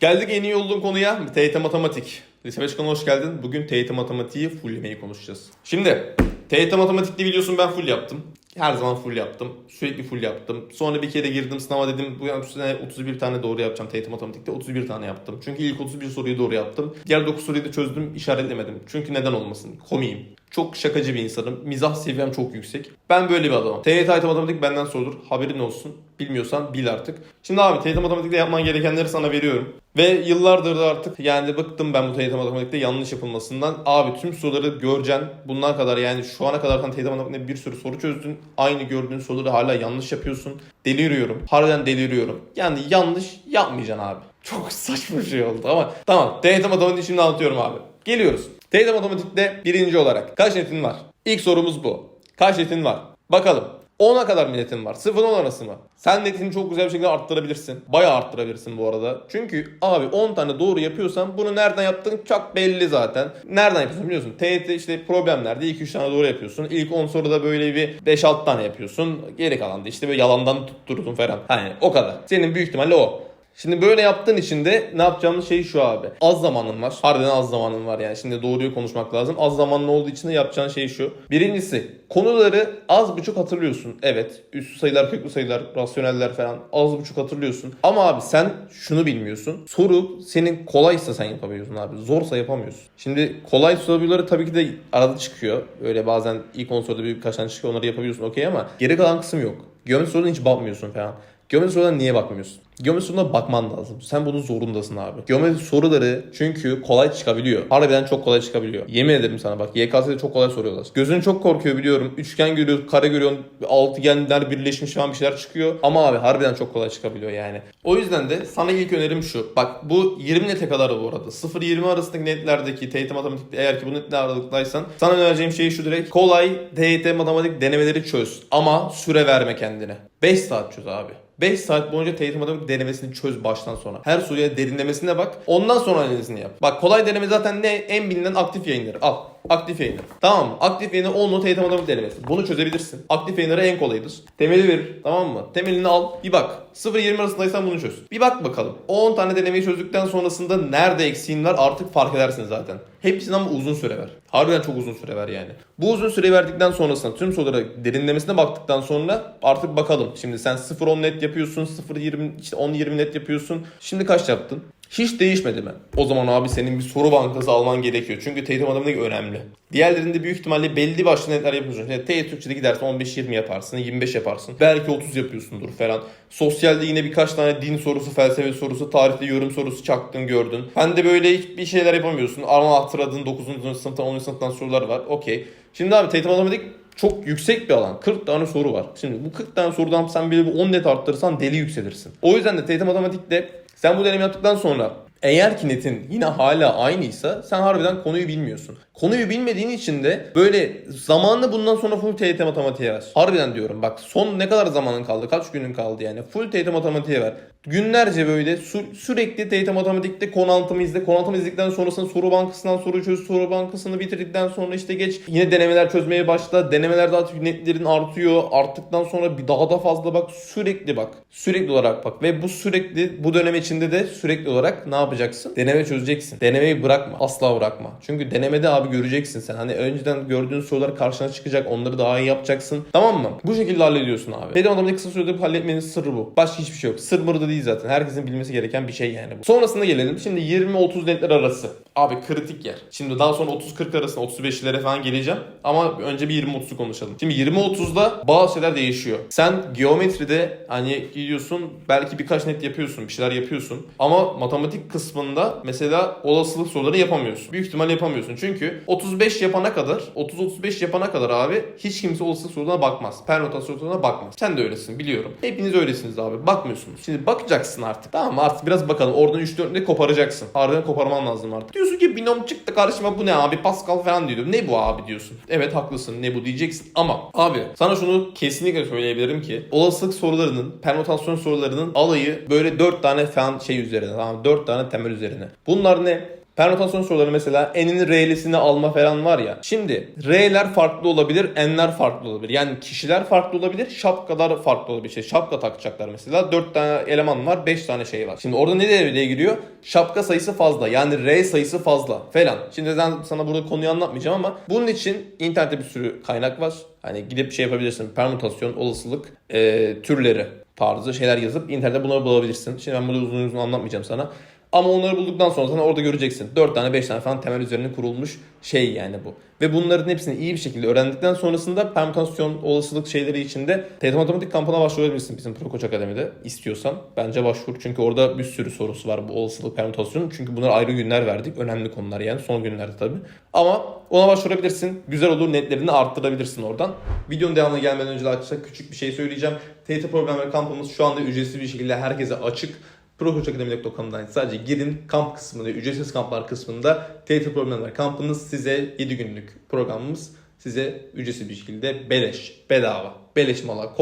Geldik en iyi olduğum konuya TYT Matematik. Lise 5 kanalına hoş geldin. Bugün TYT Matematiği fulllemeyi konuşacağız. Şimdi TYT Matematik'te biliyorsun ben full yaptım. Her zaman full yaptım. Sürekli full yaptım. Sonra bir kere girdim sınava dedim bu sene 31 tane doğru yapacağım TYT Matematik'te 31 tane yaptım. Çünkü ilk 31 soruyu doğru yaptım. Diğer 9 soruyu da çözdüm işaretlemedim. Çünkü neden olmasın? Komiyim. Çok şakacı bir insanım. Mizah seviyem çok yüksek. Ben böyle bir adamım. TYT Matematik benden sorulur. Haberin olsun. Bilmiyorsan bil artık. Şimdi abi TYT Matematik'te yapman gerekenleri sana veriyorum. Ve yıllardır da artık yani bıktım ben bu TYT Matematik'te yanlış yapılmasından. Abi tüm soruları göreceksin. Bundan kadar yani şu ana kadar TYT Matematik'te bir sürü soru çözdün. Aynı gördüğün soruları hala yanlış yapıyorsun. Deliriyorum. Harbiden deliriyorum. Yani yanlış yapmayacaksın abi. Çok saçma bir şey oldu ama tamam. TYT Matematik'i şimdi anlatıyorum abi. Geliyoruz. TYT Matematik'te birinci olarak kaç netin var? İlk sorumuz bu. Kaç netin var? Bakalım. 10'a kadar mı netin var? 0 10 arası mı? Sen netini çok güzel bir şekilde arttırabilirsin. Bayağı arttırabilirsin bu arada. Çünkü abi 10 tane doğru yapıyorsan bunu nereden yaptığın çok belli zaten. Nereden yapıyorsun biliyorsun. TYT işte problemlerde 2-3 tane doğru yapıyorsun. İlk 10 soruda böyle bir 5-6 tane yapıyorsun. Geri kalan da işte böyle yalandan tutturdun falan. Hani o kadar. Senin büyük ihtimalle o. Şimdi böyle yaptığın için de ne yapacağımız şey şu abi. Az zamanın var. Harbiden az zamanın var yani. Şimdi doğruyu konuşmak lazım. Az zamanın olduğu için de yapacağın şey şu. Birincisi konuları az buçuk hatırlıyorsun. Evet. Üstü sayılar, köklü sayılar, rasyoneller falan az buçuk hatırlıyorsun. Ama abi sen şunu bilmiyorsun. Soru senin kolaysa sen yapamıyorsun abi. Zorsa yapamıyorsun. Şimdi kolay soruları tabii ki de arada çıkıyor. Öyle bazen ilk 10 soruda bir birkaç tane çıkıyor. Onları yapabiliyorsun okey ama geri kalan kısım yok. Geometri sorularına hiç bakmıyorsun falan. Geometri sorularına niye bakmıyorsun? Geometri sorularına bakman lazım. Sen bunun zorundasın abi. Geometri soruları çünkü kolay çıkabiliyor. Harbiden çok kolay çıkabiliyor. Yemin ederim sana bak YKS'de çok kolay soruyorlar. Gözün çok korkuyor biliyorum. Üçgen görüyorsun, kare görüyorsun, altıgenler birleşmiş falan bir şeyler çıkıyor. Ama abi harbiden çok kolay çıkabiliyor yani. O yüzden de sana ilk önerim şu. Bak bu 20 nete kadar bu arada. 0-20 arasındaki netlerdeki TYT matematikte eğer ki bu netler aralıktaysan sana önereceğim şey şu direkt. Kolay TYT matematik denemeleri çöz. Ama süre verme kendine. 5 saat çöz abi. 5 saat boyunca TYT matematik denemesini çöz baştan sona. Her soruya derinlemesine bak. Ondan sonra analizini yap. Bak kolay deneme zaten ne? En bilinen aktif yayınları. Al. Aktif yayınları. Tamam mı? Aktif yayını 10'lu TYT matematik denemesi. Bunu çözebilirsin. Aktif yayınları en kolayıdır. Temeli verir. Tamam mı? Temelini al. Bir bak. 0-20 arasındaysan bunu çöz. Bir bak bakalım. O 10 tane denemeyi çözdükten sonrasında nerede eksiğin var artık fark edersin zaten. Hepsini ama uzun süre ver. Harbiden çok uzun süre ver yani. Bu uzun süre verdikten sonrasında tüm sorulara derinlemesine baktıktan sonra artık bakalım. Şimdi sen 0-10 net yapıyorsun. 0-20 işte 10-20 net yapıyorsun. Şimdi kaç yaptın? Hiç değişmedi mi? O zaman abi senin bir soru bankası alman gerekiyor. Çünkü TYT matematik önemli. Diğerlerinde büyük ihtimalle belli başlı netler yapıyorsun. Yani TYT Türkçe'de gidersen 15-20 yaparsın, 25 yaparsın. Belki 30 yapıyorsundur falan. Sosyalde yine birkaç tane din sorusu, felsefe sorusu, tarihte yorum sorusu çaktın gördün. Ben de böyle hiçbir şeyler yapamıyorsun. Ama hatırladığın 9. sınıftan 10. sınıftan sorular var. Okey. Şimdi abi TYT matematik çok yüksek bir alan. 40 tane soru var. Şimdi bu 40 tane sorudan sen bir 10 net arttırırsan deli yükselirsin. O yüzden de TYT matematikte sen bu deneyimi yaptıktan sonra eğer ki netin yine hala aynıysa sen harbiden konuyu bilmiyorsun. Konuyu bilmediğin için de böyle zamanını bundan sonra full TYT matematiğe ver. Harbiden diyorum bak son ne kadar zamanın kaldı kaç günün kaldı yani full TYT matematiğe ver. Günlerce böyle sü- sürekli TYT matematikte konu anlatımı izle. Konu anlatımı izledikten sonrasında soru bankasından soru çöz. Soru bankasını bitirdikten sonra işte geç. Yine denemeler çözmeye başla. Denemelerde artık netlerin artıyor. Arttıktan sonra bir daha da fazla bak. Sürekli bak. Sürekli olarak bak. Ve bu sürekli bu dönem içinde de sürekli olarak ne yapacaksın? Deneme çözeceksin. Denemeyi bırakma. Asla bırakma. Çünkü denemede abi göreceksin sen. Hani önceden gördüğün sorular karşına çıkacak. Onları daha iyi yapacaksın. Tamam mı? Bu şekilde hallediyorsun abi. Benim adamın kısa sürede halletmenin sırrı bu. Başka hiçbir şey yok. Sır mırı da değil zaten. Herkesin bilmesi gereken bir şey yani bu. Sonrasında gelelim. Şimdi 20-30 netler arası. Abi kritik yer. Şimdi daha sonra 30-40 arasında 35'lere falan geleceğim. Ama önce bir 20-30'u konuşalım. Şimdi 20-30'da bazı şeyler değişiyor. Sen geometride hani gidiyorsun belki birkaç net yapıyorsun. Bir şeyler yapıyorsun. Ama matematik kısmında mesela olasılık soruları yapamıyorsun. Büyük ihtimal yapamıyorsun. Çünkü 35 yapana kadar 30-35 yapana kadar abi hiç kimse olasılık sorularına bakmaz. Permütasyon sorularına bakmaz. Sen de öylesin biliyorum. Hepiniz öylesiniz abi. Bakmıyorsunuz. Şimdi bakacaksın artık. Tamam mı? Artık biraz bakalım. Oradan 3-4 net koparacaksın. Harbiden koparman lazım artık. Diyorsun ki binom çıktı karşıma bu ne abi Pascal falan diyor. Ne bu abi diyorsun. Evet haklısın ne bu diyeceksin ama abi sana şunu kesinlikle söyleyebilirim ki olasılık sorularının permütasyon sorularının alayı böyle 4 tane falan şey üzerine tamam 4 tane temel üzerine. Bunlar ne? Permütasyon soruları mesela n'in r'lisini alma falan var ya. Şimdi r'ler farklı olabilir, n'ler farklı olabilir. Yani kişiler farklı olabilir, şapkalar farklı olabilir. İşte şapka takacaklar mesela. 4 tane eleman var, 5 tane şey var. Şimdi orada ne devreye giriyor? Şapka sayısı fazla. Yani r sayısı fazla falan. Şimdi ben sana burada konuyu anlatmayacağım ama bunun için internette bir sürü kaynak var. Hani gidip şey yapabilirsin. Permütasyon, olasılık, e, türleri tarzı şeyler yazıp internette bunları bulabilirsin. Şimdi ben bunu uzun uzun anlatmayacağım sana. Ama onları bulduktan sonra sana orada göreceksin. 4 tane 5 tane falan temel üzerine kurulmuş şey yani bu. Ve bunların hepsini iyi bir şekilde öğrendikten sonrasında permütasyon olasılık şeyleri içinde TET Matematik kampına başvurabilirsin bizim Pro Koç Akademi'de istiyorsan. Bence başvur çünkü orada bir sürü sorusu var bu olasılık permütasyon. Çünkü bunlara ayrı günler verdik. Önemli konular yani son günlerde tabii. Ama ona başvurabilirsin. Güzel olur netlerini arttırabilirsin oradan. Videonun devamına gelmeden önce de arkadaşlar küçük bir şey söyleyeceğim. TET Programları kampımız şu anda ücretsiz bir şekilde herkese açık. ProKoçakademi.com'dan sadece girin kamp kısmında, ücretsiz kamplar kısmında TYT Programlar kampınız size 7 günlük programımız size ücretsiz bir şekilde beleş, bedava, beleş mala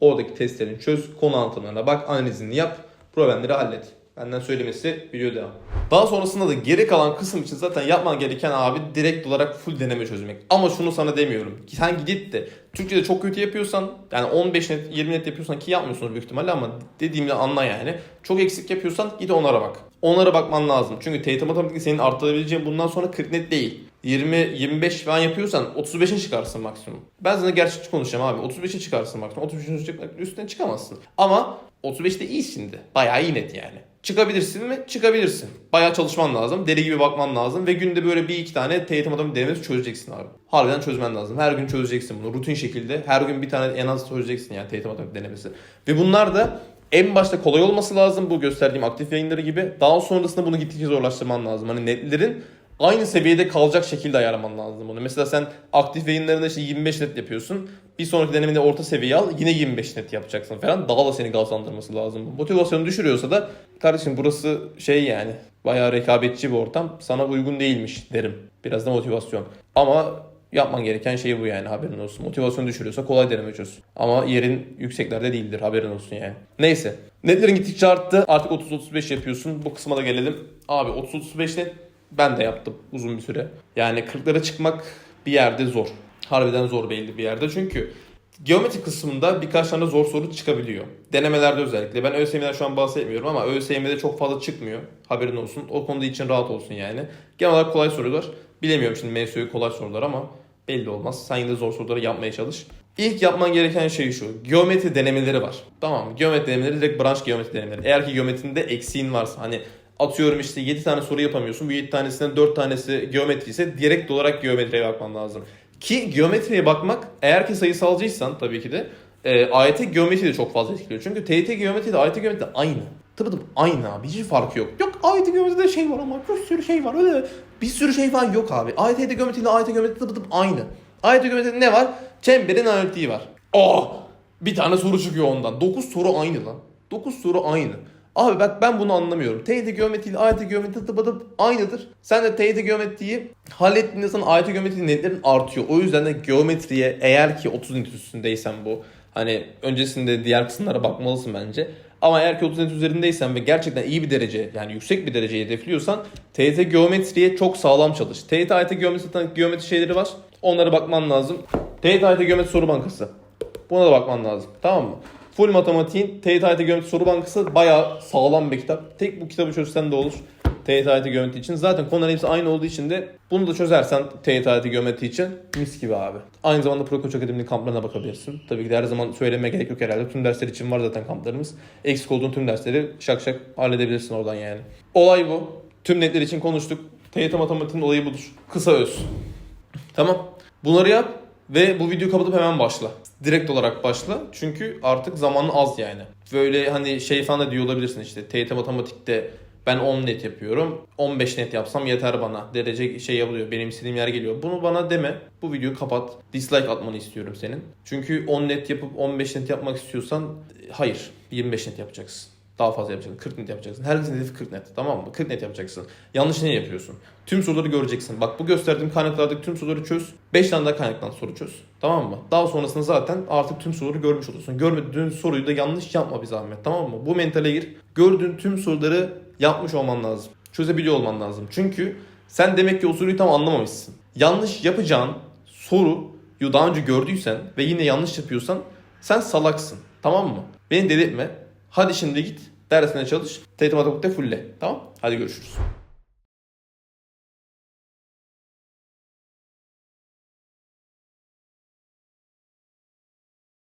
oradaki testlerini çöz, konu anlatımlarına bak, analizini yap, problemleri hallet. Benden söylemesi video devam. Daha sonrasında da geri kalan kısım için zaten yapman gereken abi direkt olarak full deneme çözmek. Ama şunu sana demiyorum. Sen gidip de Türkçe'de çok kötü yapıyorsan yani 15 net 20 net yapıyorsan ki yapmıyorsunuz büyük ihtimalle ama dediğimde anla yani. Çok eksik yapıyorsan git onlara bak. Onlara bakman lazım. Çünkü TYT matematikte senin arttırabileceğin bundan sonra 40 net değil. 20-25 falan yapıyorsan 35'e çıkarsın maksimum. Ben sana gerçekçi konuşacağım abi. 35'e çıkarsın maksimum. 35'in üstüne çıkamazsın. Ama 35'te iyi şimdi. Bayağı iyi net yani. Çıkabilirsin mi? Çıkabilirsin. Bayağı çalışman lazım. Deli gibi bakman lazım. Ve günde böyle bir iki tane TYT matematik denemesi çözeceksin abi. Harbiden çözmen lazım. Her gün çözeceksin bunu. Rutin şekilde. Her gün bir tane en az çözeceksin yani TYT matematik denemesi. Ve bunlar da en başta kolay olması lazım bu gösterdiğim aktif yayınları gibi. Daha sonrasında bunu gittikçe zorlaştırman lazım. Hani netlerin aynı seviyede kalacak şekilde ayarlaman lazım bunu. Mesela sen aktif yayınlarında işte 25 net yapıyorsun. Bir sonraki denemede orta seviye al yine 25 net yapacaksın falan. Daha da seni gazlandırması lazım. Motivasyonu düşürüyorsa da kardeşim burası şey yani bayağı rekabetçi bir ortam. Sana uygun değilmiş derim. Biraz da motivasyon. Ama yapman gereken şey bu yani haberin olsun. Motivasyon düşürüyorsa kolay deneme çöz. Ama yerin yükseklerde değildir haberin olsun yani. Neyse. Netlerin gittikçe arttı. Artık 30-35 yapıyorsun. Bu kısma da gelelim. Abi 30-35 net ben de yaptım uzun bir süre. Yani 40'lara çıkmak bir yerde zor. Harbiden zor belli bir yerde. Çünkü geometri kısmında birkaç tane zor soru çıkabiliyor. Denemelerde özellikle. Ben ÖSYM'den şu an bahsetmiyorum ama ÖSYM'de çok fazla çıkmıyor. Haberin olsun. O konuda için rahat olsun yani. Genel olarak kolay sorular. Bilemiyorum şimdi MSÜ'yü kolay sorular ama belli olmaz. Sen yine zor soruları yapmaya çalış. İlk yapman gereken şey şu. Geometri denemeleri var. Tamam? Geometri denemeleri direkt branş geometri denemeleri. Eğer ki geometrinde eksiğin varsa hani atıyorum işte 7 tane soru yapamıyorsun. Bu 7 tanesinden 4 tanesi geometri ise direkt olarak geometriye bakman lazım. Ki geometriye bakmak eğer ki sayısalcıysan tabii ki de e, AYT geometri de çok fazla etkiliyor. Çünkü TYT geometri de AYT geometri de aynı. Tıpı tıp aynı abi. Hiçbir farkı yok. Yok AYT geometride şey var ama bir sürü şey var. Öyle bir sürü şey var yok abi. AYT geometri ile AYT geometri tıpı tıp aynı. AYT geometride ne var? Çemberin analitiği var. Oh! Bir tane soru çıkıyor ondan. 9 soru aynı lan. 9 soru aynı. Abi bak ben bunu anlamıyorum. TYT geometri ile AYT geometri tıp tıp aynıdır. Sen de TYT geometriyi hallettiğinde sana AYT geometri netlerin artıyor. O yüzden de geometriye eğer ki 30 net üstündeysen bu hani öncesinde diğer kısımlara bakmalısın bence. Ama eğer ki 30 net üzerindeysen ve gerçekten iyi bir derece yani yüksek bir dereceyi hedefliyorsan TYT geometriye çok sağlam çalış. TYT AYT geometri geometri şeyleri var. Onlara bakman lazım. TYT AYT geometri soru bankası. Buna da bakman lazım. Tamam mı? Full matematiğin TYT geometri soru bankası bayağı sağlam bir kitap. Tek bu kitabı çözsen de olur. TYT geometri için. Zaten konuların hepsi aynı olduğu için de bunu da çözersen TYT geometri için mis gibi abi. Aynı zamanda Pro Koç Akademi'nin kamplarına bakabilirsin. Tabii ki de her zaman söylemeye gerek yok herhalde. Tüm dersler için var zaten kamplarımız. Eksik olduğun tüm dersleri şak şak halledebilirsin oradan yani. Olay bu. Tüm netler için konuştuk. TYT matematiğin olayı budur. Kısa öz. Tamam. Bunları yap ve bu videoyu kapatıp hemen başla. Direkt olarak başla. Çünkü artık zamanın az yani. Böyle hani şey falan da diyor olabilirsin işte. TYT matematikte ben 10 net yapıyorum. 15 net yapsam yeter bana. Derece şey yapılıyor. Benim istediğim yer geliyor. Bunu bana deme. Bu videoyu kapat. Dislike atmanı istiyorum senin. Çünkü 10 net yapıp 15 net yapmak istiyorsan hayır. 25 net yapacaksın. Daha fazla yapacaksın. 40 net yapacaksın. Her gün hedefi 40 net. Tamam mı? 40 net yapacaksın. Yanlış ne yapıyorsun? Tüm soruları göreceksin. Bak bu gösterdiğim kaynaklardaki tüm soruları çöz. 5 tane daha kaynaktan soru çöz. Tamam mı? Daha sonrasında zaten artık tüm soruları görmüş olursun. Görmediğin soruyu da yanlış yapma bir zahmet. Tamam mı? Bu mentale gir. Gördüğün tüm soruları yapmış olman lazım. Çözebiliyor olman lazım. Çünkü sen demek ki o soruyu tam anlamamışsın. Yanlış yapacağın soru daha önce gördüysen ve yine yanlış yapıyorsan sen salaksın. Tamam mı? Beni deli. Hadi şimdi git dersine çalış. Tetim Atabuk'ta fulle. Tamam? Hadi görüşürüz.